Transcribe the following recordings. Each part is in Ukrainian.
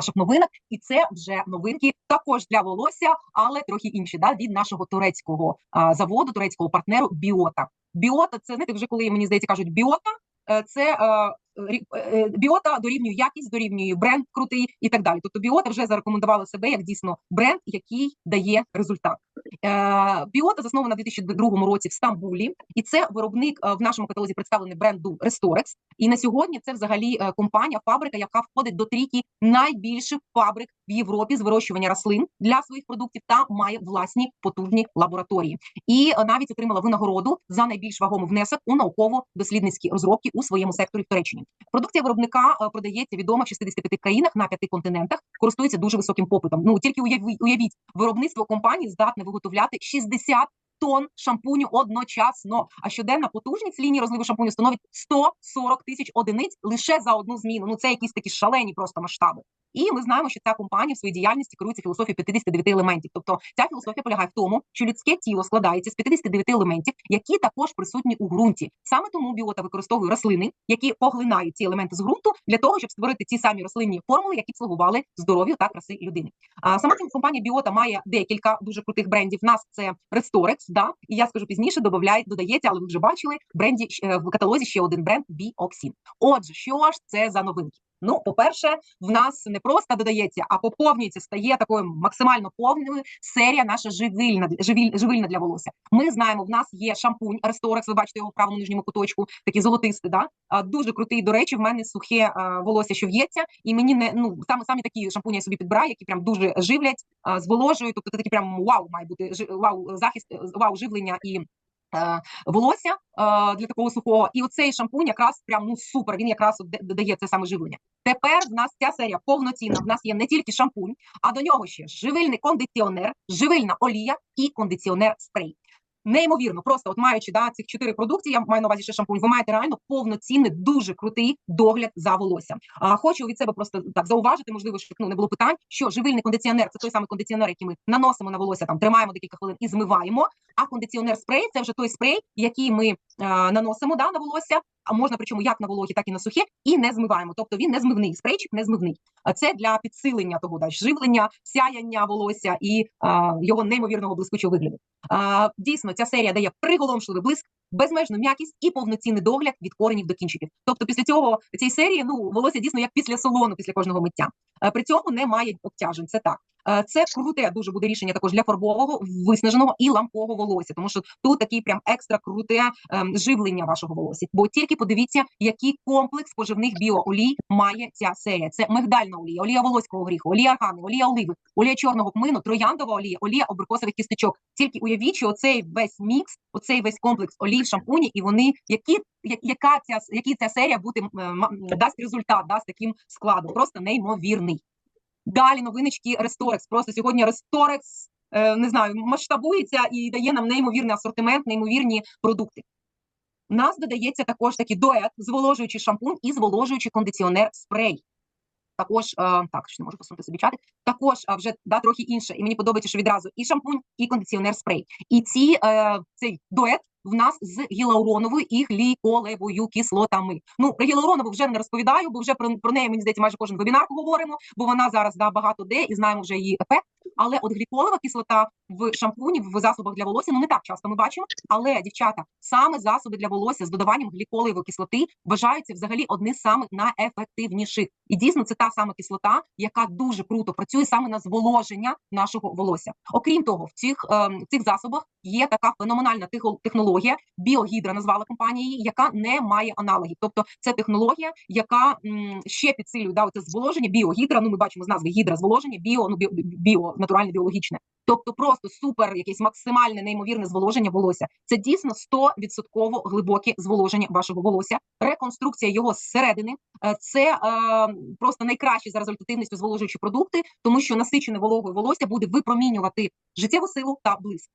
наших новинок, і це вже новинки також для волосся, але трохи інші. Да, від нашого турецького а, заводу, турецького партнеру Біота. Біота, це знаєте, вже коли мені здається, кажуть біота. е, Це е, біота дорівнює якість, дорівнює бренд крутий і так далі. Тобто біота вже зарекомендувала себе як дійсно бренд, який дає результат. Е, Біота заснована в 2002 році в Стамбулі, і це виробник е, в нашому каталозі представлений бренду Restorex. І на сьогодні це взагалі е, компанія, фабрика, яка входить до трійки найбільших фабрик в Європі з вирощування рослин для своїх продуктів та має власні потужні лабораторії. І е, навіть отримала винагороду за найбільш вагомий внесок у науково-дослідницькі розробки у своєму секторі в Туреччині. Продукція виробника е, продається відома в 65 країнах на п'яти континентах, користується дуже високим попитом. Ну тільки уявіть, уявіть, виробництво компанії здатне виготовляти 60 тонн шампуню одночасно. А щоденна потужність лінії розливу шампуню становить 140 тисяч одиниць лише за одну зміну. Ну це якісь такі шалені просто масштаби. І ми знаємо, що ця компанія в своїй діяльності керується філософією 59 елементів. Тобто ця філософія полягає в тому, що людське тіло складається з 59 елементів, які також присутні у ґрунті. Саме тому біота використовує рослини, які поглинають ці елементи з ґрунту для того, щоб створити ті самі рослинні формули, які б слугували здоров'ю та краси людини. А сама ця компанія Біота має декілька дуже крутих брендів. Нас це Restorex, да, і я скажу пізніше, додає, додається, але ви вже бачили бренді е, в каталозі ще один бренд Bioxin. Отже, що ж це за новинки? Ну, по-перше, в нас не просто додається, а поповнюється, стає такою максимально повною серія наша живильна живіль, живильна для волосся. Ми знаємо, в нас є шампунь Restorex, ви бачите його в правому нижньому куточку, такий золотистий, да? а, дуже крутий. До речі, в мене сухе а, волосся, що в'ється, і мені не ну саме самі такі шампуні я собі підбираю, які прям дуже живлять, а, зволожують. Тобто такі прям вау, має бути вау, захист, вау, живлення і. Е, Волосся е, для такого сухого, і оцей шампунь якраз прям ну супер. Він якраз додає це саме живлення. Тепер в нас ця серія повноцінна. В нас є не тільки шампунь, а до нього ще живильний кондиціонер, живильна олія і кондиціонер спрей. Неймовірно, просто от маючи да, цих чотири продукції, я маю на увазі ще шампунь. Ви маєте реально повноцінний, дуже крутий догляд за волоссям. А хочу від себе просто так зауважити, можливо, щоб ну не було питань, що живильний кондиціонер це той самий кондиціонер, який ми наносимо на волосся, там тримаємо декілька хвилин і змиваємо. А кондиціонер спрей це вже той спрей, який ми а, наносимо да, на волосся. А можна причому як на вологі, так і на сухе, і не змиваємо. Тобто він не змивний, спрейчик не змивний. А це для підсилення того да, живлення, сяяння волосся і а, його неймовірного блискучого вигляду. А, дійсно, ця серія дає приголомшливий блиск, безмежну м'якість і повноцінний догляд від коренів до кінчиків. Тобто, після цього цієї серії ну волосся дійсно як після салону, після кожного миття. Е, При цьому немає обтяжень. Це так. Е, Це круте дуже буде рішення також для фарбового, виснаженого і ламкого волосся, тому що тут такий прям екстра круте ем, живлення вашого волосся. Бо тільки подивіться, який комплекс поживних біоолій має ця серія. Це мигдальна олія, олія волоського горіху, олія аргани, олія оливи, олія чорного кмину, трояндова олія, олія абрикосових кісточок. Тільки уявіть, що оцей весь мікс, оцей весь комплекс олій шампуні, і вони які я- яка ця який ця серія м, дасть результат да, з таким складом, просто неймовірний. Далі новиночки Restorex. Просто сьогодні е, не знаю, масштабується і дає нам неймовірний асортимент, неймовірні продукти. У нас додається також такий дует, зволожуючий шампунь і зволожуючий кондиціонер спрей. Також е, так, ще не можу посунути собі чати. Також вже да, трохи інше. І мені подобається, що відразу і шампунь, і кондиціонер спрей. І ці е, цей дует в нас з гіалуроновою і гліколевою кислотами. Ну про гіалуронову вже не розповідаю, бо вже про, про неї мені здається майже кожен вебінар говоримо, бо вона зараз да багато де і знаємо вже її ефект. Але от гліколова кислота в шампуні, в засобах для волосся, ну не так часто ми бачимо. Але дівчата, саме засоби для волосся з додаванням гліколової кислоти вважаються взагалі одні з самих найефективніших. І дійсно це та сама кислота, яка дуже круто працює саме на зволоження нашого волосся. Окрім того, в цих, ем, в цих засобах є така феноменальна техо- технологія, біогідра назвала компанія її, яка не має аналогів. Тобто це технологія, яка ще підсилює да, оце зволоження, біогідра. Ну ми бачимо з назви гідра зволоження, біо, ну біо, біо натуральне біологічне. Тобто просто супер, якесь максимальне неймовірне зволоження волосся. Це дійсно 100% глибоке зволоження вашого волосся, реконструкція його зсередини. Е, Це е, просто найкращі за результативністю зволожуючі продукти, тому що насичене вологою волосся буде випромінювати життєву силу та блиск.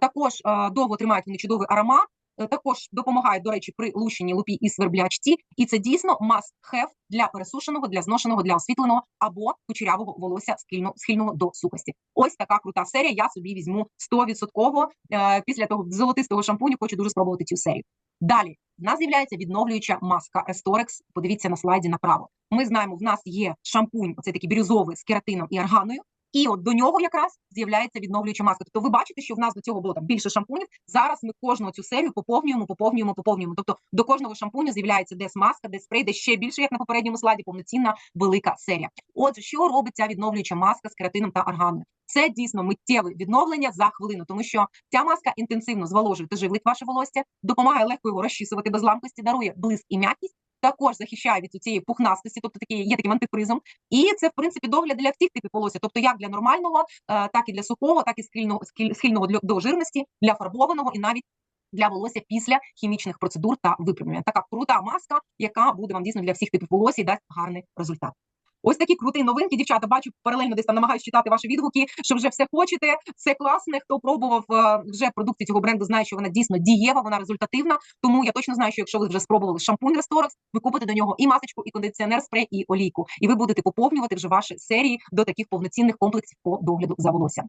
Також довго тримають вони чудовий аромат. е, Також допомагають, до речі, при лущенні лупі і сверблячці, і це дійсно must have для пересушеного, для зношеного, для освітленого або кучерявого волосся схильно, схильного до сухості. Ось така крута серія. Я собі візьму 100%. Е, Після того золотистого шампуню хочу дуже спробувати цю серію. Далі в нас з'являється відновлююча маска Restorex. Подивіться на слайді направо. Ми знаємо, в нас є шампунь, оцей такий бірюзовий з кератином і арганою. І от до нього якраз з'являється відновлююча маска. Тобто, ви бачите, що в нас до цього було там більше шампунів. Зараз ми кожну цю серію поповнюємо, поповнюємо, поповнюємо. Тобто до кожного шампуню з'являється десь маска, десь спрей, десь ще більше, як на попередньому слайді, повноцінна велика серія. Отже, що робить ця відновлююча маска з кератином та арганою? Це дійсно миттєве відновлення за хвилину, тому що ця маска інтенсивно зволожує та живлить ваше волосся, допомагає легко його розчісувати без ламкості, дарує блиск і м'якість. Також захищає від цієї пухнастості, тобто такий є таким антифризом. І це в принципі догляд для всіх типів волосся, тобто як для нормального, е, так і для сухого, так і схильного схиль- схильного до жирності, для фарбованого і навіть для волосся після хімічних процедур та випрямлення. Така крута маска, яка буде вам дійсно для всіх типів волосся і дасть гарний результат. Ось такі круті новинки, дівчата. Бачу паралельно десь там намагаюсь читати ваші відгуки, що вже все хочете, все класне. Хто пробував е, вже продукцію цього бренду, знає, що вона дійсно дієва, вона результативна. Тому я точно знаю, що якщо ви вже спробували шампунь Restorex, ви купите до нього і масочку, і кондиціонер, спрей, і олійку, і ви будете поповнювати вже ваші серії до таких повноцінних комплексів по догляду за волоссям.